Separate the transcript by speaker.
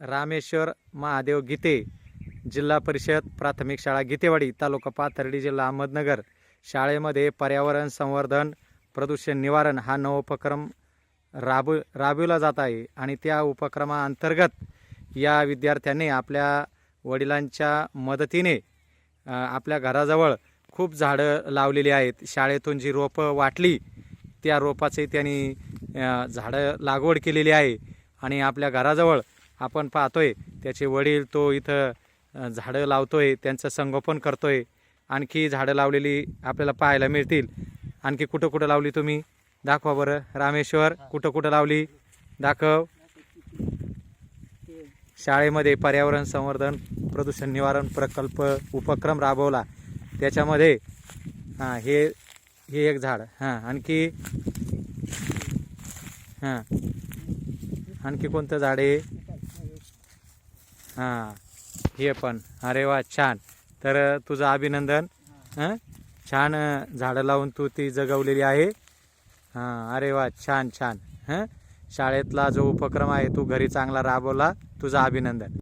Speaker 1: रामेश्वर महादेव गीते जिल्हा परिषद प्राथमिक शाळा गीतेवाडी तालुका पाथर्डी जिल्हा अहमदनगर. शाळेमध्ये पर्यावरण संवर्धन प्रदूषण निवारण हा नवोपक्रम राब राबविला जात आहे आणि त्या उपक्रमाअंतर्गत या विद्यार्थ्यांनी आपल्या वडिलांच्या मदतीने आपल्या घराजवळ खूप झाडं लावलेली आहेत. शाळेतून जी रोपं वाटली त्या रोपाचे त्यांनी झाडं लागवड केलेली आहे आणि आपल्या घराजवळ आपण पाहतोय. त्याचे वडील तो इथं झाडं लावतोय त्यांचं संगोपन करतोय. आणखी झाडं लावलेली आपल्याला पाहायला मिळतील. आणखी कुठं कुठं लावली तुम्ही? दाखवा बरं. रामेश्वर कुठं कुठं लावली? दाखव. शाळेमध्ये पर्यावरण संवर्धन प्रदूषण निवारण प्रकल्प उपक्रम राबवला. त्याच्यामध्ये हां हे हे एक झाड. हां आणखी हां आणखी कोणतं झाड आहे? हां हे पण. अरे वा छान. तर तुझं अभिनंदन. हां. छान झाडं लावून तू ती जगवलेली आहे. हां अरे वा छान छान. हां? शाळेतला जो उपक्रम आहे तू घरी चांगला राबवला. तुझं अभिनंदन.